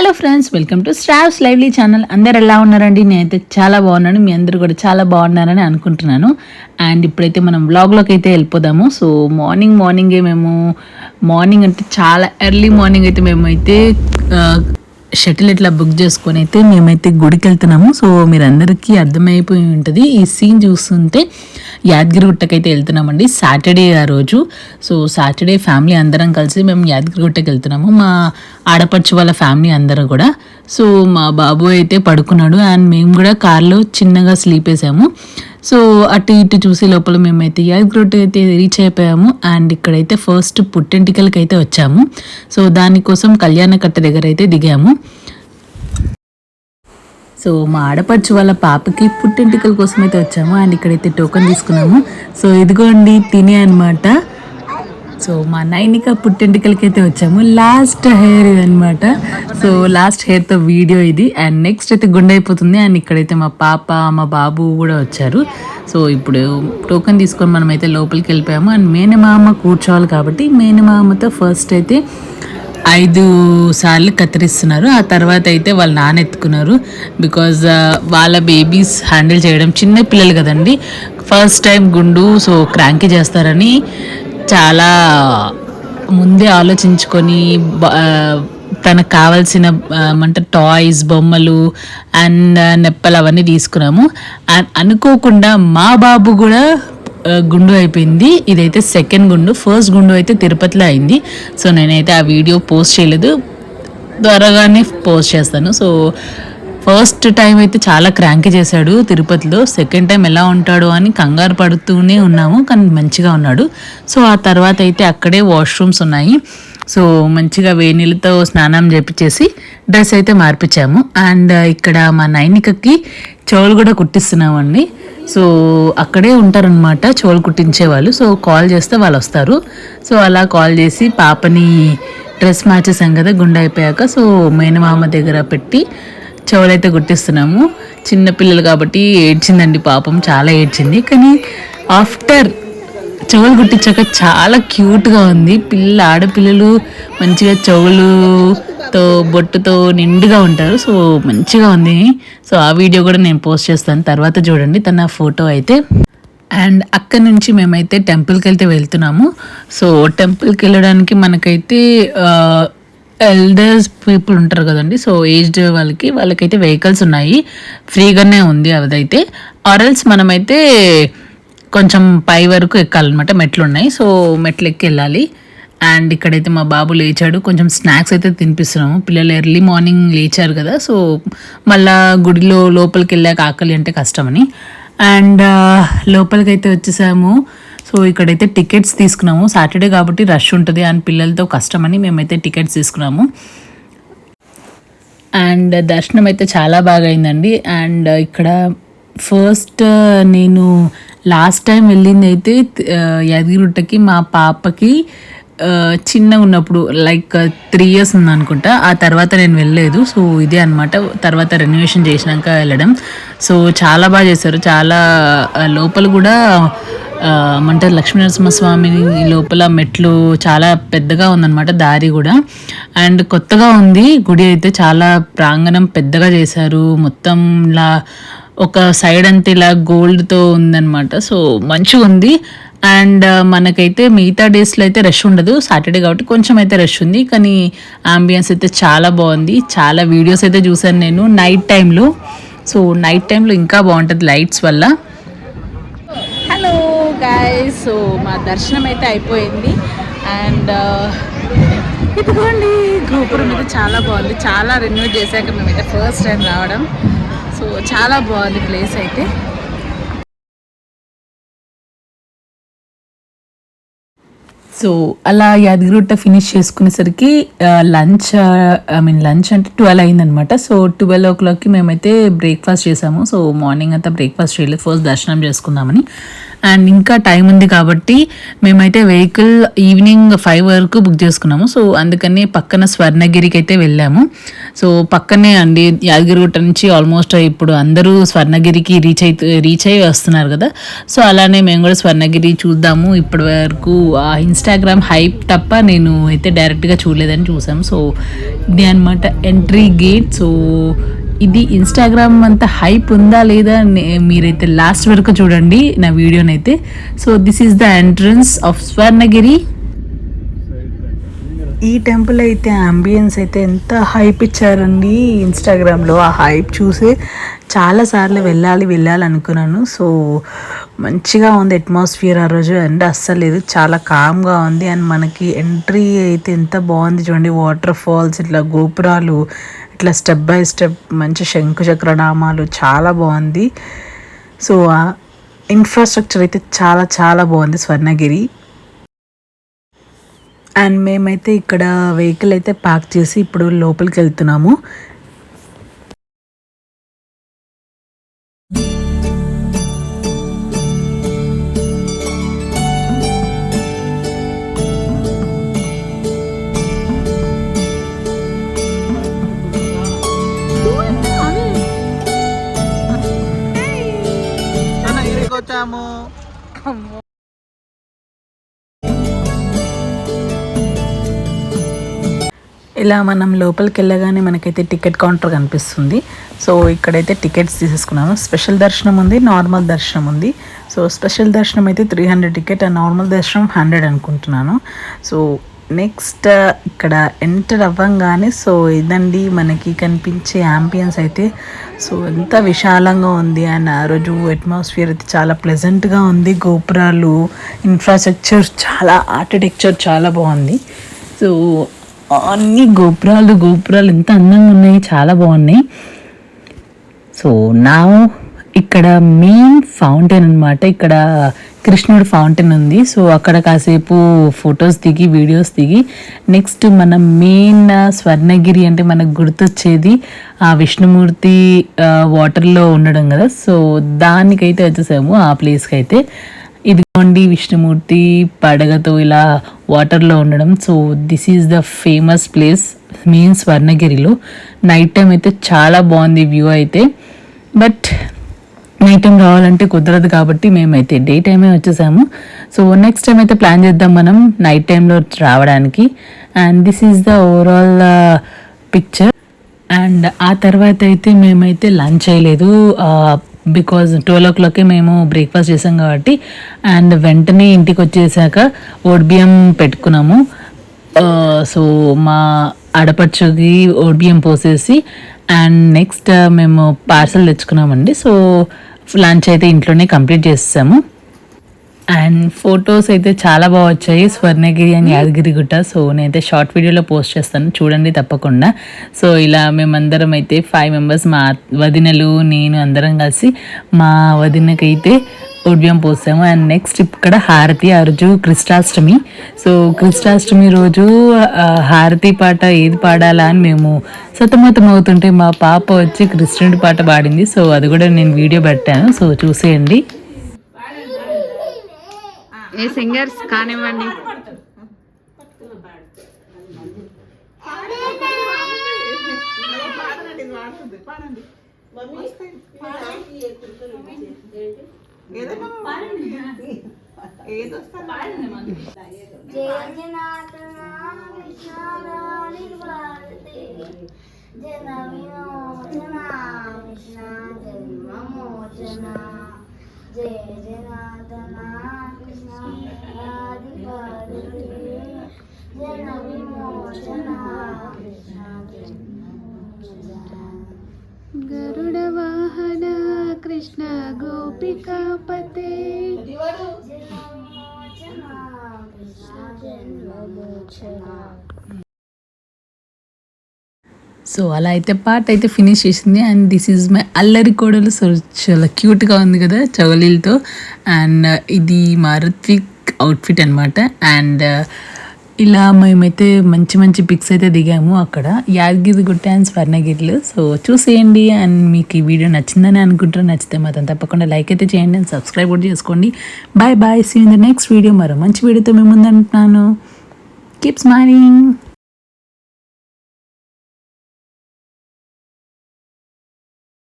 Hello friends welcome to స్ట్రావ్స్ lively channel అందరు ఎలా ఉన్నారండి? నేనైతే చాలా బాగున్నాను. మీ అందరూ కూడా చాలా బాగున్నారని అనుకుంటున్నాను. అండ్ ఇప్పుడైతే మనం వ్లాగ్లోకి అయితే వెళ్ళిపోదాము. సో మార్నింగ్ మార్నింగే మేము మార్నింగ్ అంటే చాలా ఎర్లీ మార్నింగ్ అయితే మేమైతే షటిల్ ఇట్లా బుక్ చేసుకొని అయితే మేమైతే గుడికి వెళ్తున్నాము. సో మీరందరికీ అర్థమైపోయి ఉంటుంది. ఈ సీన్ చూస్తుంటే యాదగిరిగుట్టకైతే వెళ్తున్నామండి. సాటర్డే ఆ రోజు. సో సాటర్డే ఫ్యామిలీ అందరం కలిసి మేము యాదగిరిగుట్టకి వెళ్తున్నాము. మా ఆడపడుచు వాళ్ళ ఫ్యామిలీ అందరూ కూడా. సో మా బాబు అయితే పడుకున్నాడు అండ్ మేము కూడా కార్లో చిన్నగా స్లీప్ వేసాము సో అటు ఇటు చూసే లోపల మేమైతే యాదగిరిగుట్ట అయితే రీచ్ అయిపోయాము అండ్ ఇక్కడైతే ఫస్ట్ పుట్టింటికలకి అయితే వచ్చాము. సో దానికోసం కళ్యాణకట్ట దగ్గర అయితే దిగాము. సో మా ఆడపడుచు వాళ్ళ పాపకి పుట్టింటికల కోసం అయితే వచ్చాము అండ్ ఇక్కడైతే టోకెన్ తీసుకున్నాము. సో ఇదిగోండి తినే అనమాట సో మా నైనిక పుట్టెంటికలకైతే అయితే వచ్చాము. లాస్ట్ హెయిర్ ఇది అనమాట సో లాస్ట్ హెయిర్తో వీడియో ఇది. అండ్ నెక్స్ట్ అయితే గుండె అయిపోతుంది. అండ్ ఇక్కడైతే మా పాప మా బాబు కూడా వచ్చారు. సో ఇప్పుడు టోకెన్ తీసుకొని మనం అయితే లోపలికి వెళ్ళిపోయాము. అండ్ మేనమామ కూర్చోవాలి కాబట్టి మేనమామతో ఫస్ట్ అయితే ఐదు సార్లు కత్తిరిస్తున్నారు. ఆ తర్వాత అయితే వాళ్ళు నానెత్తుకున్నారు బికాజ్ వాళ్ళ బేబీస్ హ్యాండిల్ uh, చేయడం చిన్న పిల్లలు కదండి. ఫస్ట్ టైం గుండు సో క్రాంకి చేస్తారని చాలా ముందే ఆలోచించుకొని తనకు కావాల్సిన అంటే టాయ్స్ బొమ్మలు అండ్ నెప్పలు అవన్నీ తీసుకున్నాము. అండ్ అనుకోకుండా మా బాబు కూడా గుండు అయిపోయింది. ఇదైతే సెకండ్ గుండు. ఫస్ట్ గుండు అయితే తిరుపతిలో అయింది. సో నేనైతే ఆ వీడియో పోస్ట్ చేయలేదు. త్వరగానే పోస్ట్ చేస్తాను. సో ఫస్ట్ టైం అయితే చాలా క్రాంక్ చేశాడు తిరుపతిలో. సెకండ్ టైం ఎలా ఉంటాడు అని కంగారు పడుతూనే ఉన్నాము కానీ మంచిగా ఉన్నాడు. సో ఆ తర్వాత అయితే అక్కడే వాష్రూమ్స్ ఉన్నాయి. సో మంచిగా వేడి నీళ్ళతో స్నానం చేపించేసి డ్రెస్ అయితే మార్పించాము అండ్ uh, ఇక్కడ మా నైనికకి చెవులు కూడా కుట్టిస్తున్నామండి. సో అక్కడే ఉంటారనమాట చెవులు కుట్టించే వాళ్ళు సో కాల్ చేస్తే వాళ్ళు వస్తారు. సో అలా కాల్ చేసి పాపని డ్రెస్ మార్చేసాం కదా గుండె అయిపోయాక. సో మేనమామ దగ్గర పెట్టి చెవులైతే గుర్తిస్తున్నాము. చిన్నపిల్లలు కాబట్టి ఏడ్చిందండి పాపం చాలా ఏడ్చింది. కానీ ఆఫ్టర్ చెవులు కుట్టించాక చాలా క్యూట్గా ఉంది. పిల్ల ఆడపిల్లలు మంచిగా చెవులుతో బొట్టుతో నిండుగా ఉంటారు. సో మంచిగా ఉంది. సో ఆ వీడియో కూడా నేను పోస్ట్ చేస్తాను. తర్వాత చూడండి తన ఫోటో అయితే. అండ్ అక్కడ నుంచి మేమైతే టెంపుల్కి వెళ్తే వెళ్తున్నాము. సో టెంపుల్కి వెళ్ళడానికి మనకైతే ఎల్డర్స్ పీపుల్ ఉంటారు కదండి. సో ఏజ్డ్ వాళ్ళకి వాళ్ళకైతే వెహికల్స్ ఉన్నాయి. ఫ్రీగానే ఉంది అదైతే. ఆరల్స్ మనమైతే కొంచెం పై వరకు ఎక్కాలన్నమాట. మెట్లు ఉన్నాయి. సో మెట్లు ఎక్కి వెళ్ళాలి అండ్ ఇక్కడైతే మా బాబు లేచాడు. కొంచెం స్నాక్స్ అయితే తినిపిస్తున్నాము. పిల్లలు ఎర్లీ మార్నింగ్ లేచారు కదా. సో మళ్ళా గుడిలో లోపలికి వెళ్ళాక ఆకలి అంటే కష్టమని. అండ్ uh, లోపలికి అయితే వచ్చేసాము. సో ఇక్కడైతే టికెట్స్ తీసుకున్నాము. సాటర్డే కాబట్టి రష్ ఉంటుంది అండ్ పిల్లలతో కష్టమని మేమైతే టికెట్స్ తీసుకున్నాము. అండ్ దర్శనం అయితే చాలా బాగా అయిందండి అండ్ ఇక్కడ ఫస్ట్ నేను లాస్ట్ టైం వెళ్ళింది అయితే ఆ, యాదగిరిగుట్టకి మా పాపకి చిన్నగా ఉన్నప్పుడు లైక్ త్రీ ఇయర్స్ ఉంది అనుకుంటా ఆ తర్వాత నేను వెళ్ళలేదు. సో ఇదే అనమాట తర్వాత రెన్యువేషన్ చేసినాక వెళ్ళడం. సో చాలా బాగా చేశారు. చాలా లోపల కూడా ఏమంటారు లక్ష్మీనరసింహస్వామి లోపల మెట్లు చాలా పెద్దగా ఉందన్నమాట దారి కూడా. అండ్ కొత్తగా ఉంది గుడి అయితే చాలా ప్రాంగణం పెద్దగా చేశారు. మొత్తం ఇలా ఒక సైడ్ అంతా ఇలా గోల్డ్తో ఉందన్నమాట. సో మంచిగా ఉంది. అండ్ మనకైతే మిగతా డేస్లో అయితే రష్ ఉండదు. సాటర్డే కాబట్టి కొంచెం అయితే రష్ ఉంది. కానీ ఆంబియన్స్ అయితే చాలా బాగుంది. చాలా వీడియోస్ అయితే చూశాను నేను నైట్ టైంలో సో నైట్ టైంలో ఇంకా బాగుంటుంది లైట్స్ వల్ల. గాయస్ సో మా దర్శనం అయితే అయిపోయింది. అండ్ uh, ఇదిగోండి గోపురం అయితే చాలా బాగుంది. చాలా రెన్యూ చేశాక మేమైతే ఫస్ట్ టైం రావడం. సో చాలా బాగుంది ప్లేస్ అయితే. సో అలా యాదగిరిగుట్ట ఫినిష్ చేసుకునేసరికి లంచ్ ఐ మీన్ లంచ్ అంటే ట్వెల్వ్ అయిందనమాట. సో ట్వెల్వ్ ఓ క్లాక్కి మేమైతే బ్రేక్ఫాస్ట్ చేసాము. సో మార్నింగ్ అంతా బ్రేక్ఫాస్ట్ చేయలేదు. ఫస్ట్ దర్శనం చేసుకుందామని. అండ్ ఇంకా టైం ఉంది కాబట్టి మేమైతే వెహికల్ ఈవినింగ్ ఫైవ్ వరకు బుక్ చేసుకున్నాము. సో అందుకని పక్కన స్వర్ణగిరికి అయితే వెళ్ళాము. సో పక్కనే అండి యాదగిరిగుట్ట నుంచి ఆల్మోస్ట్ ఇప్పుడు అందరూ స్వర్ణగిరికి రీచ్ అయితే రీచ్ అయ్యి వస్తున్నారు కదా. సో అలానే మేము కూడా స్వర్ణగిరి చూద్దాము. ఇప్పటి వరకు ఆ ఇన్స్టాగ్రామ్ హైప్ తప్ప నేను అయితే డైరెక్ట్గా చూడలేదని చూసాము సో ఇది అనమాట ఎంట్రీ గేట్. సో ఇది ఇన్స్టాగ్రామ్ అంత హైప్ ఉందా లేదా మీరైతే లాస్ట్ వరకు చూడండి నా వీడియోనైతే. So this is the entrance of Swarnagiri ఈ టెంపుల్ అయితే అంబియన్స్ అయితే ఎంత హైప్ ఇచ్చారండి ఇన్స్టాగ్రామ్లో ఆ హైప్ చూసి చాలాసార్లు వెళ్ళాలి వెళ్ళాలి అనుకున్నాను. సో మంచిగా ఉంది అట్మాస్ఫియర్ ఆ రోజు. అండ్ అస్సలు లేదు చాలా కామ్గా ఉంది. అండ్ మనకి ఎంట్రీ అయితే ఎంత బాగుంది చూడండి. వాటర్ ఫాల్స్ ఇట్లా గోపురాలు ఇట్లా స్టెప్ బై స్టెప్ మంచి శంకుచక్రనామాలు చాలా బాగుంది. సో ఇన్ఫ్రాస్ట్రక్చర్ అయితే చాలా చాలా బాగుంది స్వర్ణగిరి. అండ్ మేమైతే ఇక్కడ వెహికల్ అయితే పార్క్ చేసి ఇప్పుడు లోపలికి వెళ్తున్నాము. ఇలా మనం లోపలికి వెళ్ళగానే మనకైతే టికెట్ కౌంటర్ కనిపిస్తుంది. సో ఇక్కడైతే టికెట్స్ తీసేసుకున్నాము. స్పెషల్ దర్శనం ఉంది నార్మల్ దర్శనం ఉంది. సో స్పెషల్ దర్శనం అయితే three hundred ticket and normal దర్శనం హండ్రెడ్ అనుకుంటున్నాను. సో నెక్స్ట్ uh, ఇక్కడ ఎంటర్ అవ్వంగానే సో ఇదండి మనకి కనిపించే యాంబియన్స్ అయితే. సో ఎంత విశాలంగా ఉంది అండ్ ఆ రోజు అట్మాస్ఫియర్ అయితే చాలా ప్లెజెంట్గా ఉంది. గోపురాలు ఇన్ఫ్రాస్ట్రక్చర్ చాలా ఆర్కిటెక్చర్ చాలా బాగుంది. సో అన్ని గోపురాలు గోపురాలు ఎంత అందంగా ఉన్నాయి చాలా బాగున్నాయి. సో నా ఇక్కడ మెయిన్ ఫౌంటైన్ అన్నమాట. ఇక్కడ కృష్ణుడు ఫౌంటైన్ ఉంది. సో అక్కడ కాసేపు ఫొటోస్ దిగి వీడియోస్ దిగి నెక్స్ట్ మన మెయిన్ స్వర్ణగిరి అంటే మనకు గుర్తొచ్చేది ఆ విష్ణుమూర్తి వాటర్లో ఉండడం కదా. సో దానికైతే వచ్చేసాము ఆ ప్లేస్కి అయితే ఇదిగోండి విష్ణుమూర్తి పడగతో ఇలా వాటర్లో ఉండడం. So this is the famous place main స్వర్ణగిరిలో. Night time అయితే చాలా బాగుంది వ్యూ అయితే. బట్ నైట్ టైం రావాలంటే కుదరదు కాబట్టి మేమైతే డే టైమే వచ్చేసాము. సో నెక్స్ట్ టైం అయితే ప్లాన్ చేద్దాం మనం నైట్ టైంలో రావడానికి. And this is the overall picture and ఆ తర్వాత అయితే మేమైతే లంచ్ చేయలేదు. బికాజ్ ట్వెల్వ్ ఓ క్లాక్కి మేము బ్రేక్ఫాస్ట్ చేసాం కాబట్టి అండ్ వెంటనే ఇంటికి వచ్చేసాక ఓడిబియం పెట్టుకున్నాము. Uh, సో మా ఆడపడుచుకి ఓడిబియం పోసేసి అండ్ నెక్స్ట్ uh, మేము పార్సల్ తెచ్చుకున్నామండి. సో లంచ్ అయితే ఇంట్లోనే కంప్లీట్ చేస్తాము అండ్ ఫొటోస్ అయితే చాలా బాగా వచ్చాయి. స్వర్ణగిరి అండ్ యాదగిరి గుట్ట. సో నేనైతే షార్ట్ వీడియోలో పోస్ట్ చేస్తాను. చూడండి తప్పకుండా. సో ఇలా మేమందరం అయితే ఫైవ్ మెంబర్స్ మా వదినలు నేను అందరం కలిసి మా వదినకైతే ఉడ్యం పోసాము. అండ్ నెక్స్ట్ ఇక్కడ హారతి ఆ రోజు కృష్ణాష్టమి. సో కృష్ణాష్టమి రోజు హారతి పాట ఏది పాడాలా అని మేము సతమతం అవుతుంటే మా పాప వచ్చి కృష్ణుడి పాట పాడింది. సో అది కూడా నేను వీడియో పెట్టాను. సో చూసేయండి. ఏ సింగర్స్ కానివ్వండి. జన విమోచన కృష్ణ జన్మమోచన జయ జనార్దన కృష్ణ రాధి భారతే జన విమోచన కృష్ణ జన్మమోచన గరుడ వాహన కృష్ణ గోపికాపతే సో అలా అయితే పాట అయితే ఫినిష్ చేసింది. అండ్ దిస్ ఈజ్ మై అల్లరి కోడలు. సో చాలా క్యూట్గా ఉంది కదా చవలీలతో. అండ్ ఇది మా ఋత్విక్ అవుట్ఫిట్ అనమాట అండ్ ఇలా మేమైతే మంచి మంచి పిక్స్ అయితే దిగాము అక్కడ. యాదగిరి గుట్ట అండ్ స్వర్ణగిరిలు. సో చూసేయండి అండ్ మీకు ఈ వీడియో నచ్చిందని అనుకుంటారు నచ్చితే మాత్రం తప్పకుండా లైక్ అయితే చేయండి అండ్ సబ్స్క్రైబ్ కూడా చేసుకోండి. Bye bye see in the next video మరో మంచి వీడియోతో మేము ముందంటున్నాను కీప్ స్మైలింగ్